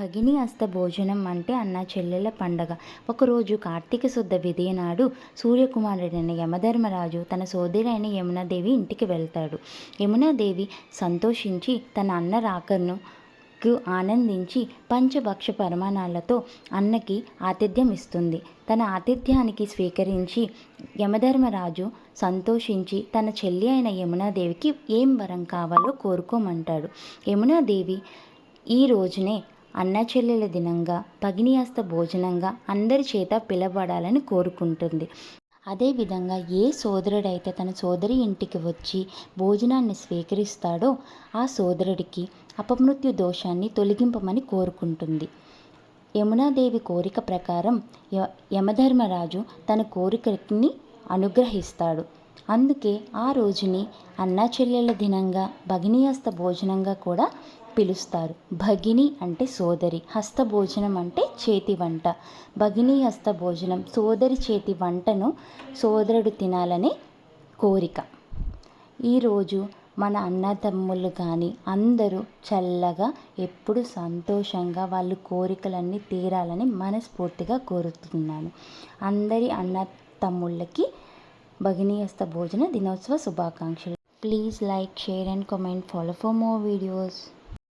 భగిని హస్త భోజనం అంటే అన్న చెల్లెల పండగ. ఒకరోజు కార్తీక శుద్ధ విధియ నాడు సూర్యకుమారుడైన యమధర్మరాజు తన సోదరైన యమునాదేవి ఇంటికి వెళ్తాడు. యమునాదేవి సంతోషించి తన అన్న రాకను ఆనందించి పంచభక్ష పరమాణాలతో అన్నకి ఆతిథ్యం ఇస్తుంది. తన ఆతిథ్యానికి స్వీకరించి యమధర్మరాజు సంతోషించి తన చెల్లి అయిన యమునాదేవికి ఏం వరం కావాలో కోరుకోమంటాడు. యమునాదేవి ఈ రోజునే అన్న చెల్లెల దినంగా పగినియాస్త భోజనంగా అందరి చేత పిలబడాలని కోరుకుంటుంది. అదేవిధంగా ఏ సోదరుడైతే తన సోదరి ఇంటికి వచ్చి భోజనాన్ని స్వీకరిస్తాడో ఆ సోదరుడికి అపమృత్యు దోషాన్ని తొలగింపమని కోరుకుంటుంది. యమునాదేవి కోరిక ప్రకారం యమధర్మరాజు తన కోరికని అనుగ్రహిస్తాడు. అందుకే ఆ రోజుని అన్నా చెల్లెళ్ళ దినంగా భగినిహస్త భోజనంగా కూడా పిలుస్తారు. భగిని అంటే సోదరి హస్త భోజనం అంటే చేతి వంట. భగిని హస్త భోజనం సోదరి చేతి వంటను సోదరుడు తినాలనే కోరిక. ఈరోజు మన అన్నదమ్ములు కానీ అందరూ చల్లగా ఎప్పుడు సంతోషంగా వాళ్ళు కోరికలన్నీ తీరాలని మనస్ఫూర్తిగా కోరుతున్నాను అందరి అన్న తమ్ముళ్ళకి భగినీయస్త భోజన దినోత్సవ శుభాకాంక్షలు. Please like share and comment. Follow for more videos.